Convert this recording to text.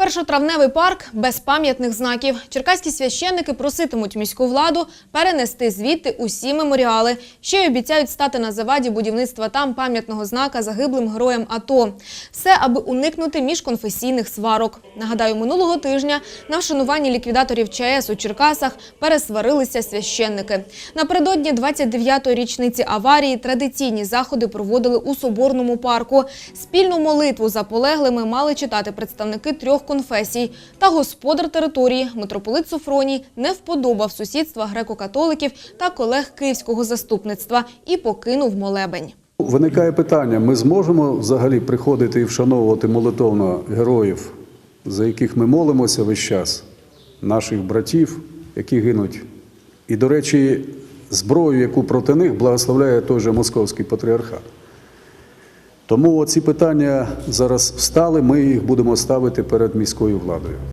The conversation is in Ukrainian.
Першотравневий парк без пам'ятних знаків. Черкаські священники проситимуть міську владу перенести звідти усі меморіали. Ще й обіцяють стати на заваді будівництва там пам'ятного знака загиблим героям АТО. Все, аби уникнути міжконфесійних сварок. Нагадаю, минулого тижня на вшануванні ліквідаторів ЧАЕС у Черкасах пересварилися священники. Напередодні 29-ї річниці аварії традиційні заходи проводили у Соборному парку. Спільну молитву за полеглими мали читати представники трьох конфесій. Та господар території, митрополит Софроній, не вподобав сусідства греко-католиків та колег київського заступництва і покинув молебень. Виникає питання: ми зможемо взагалі приходити і вшановувати молитовно героїв, за яких ми молимося весь час, наших братів, які гинуть. І, до речі, зброю, яку проти них благословляє той же московський патріархат. Тому ці питання зараз встали, ми їх будемо ставити перед міською владою.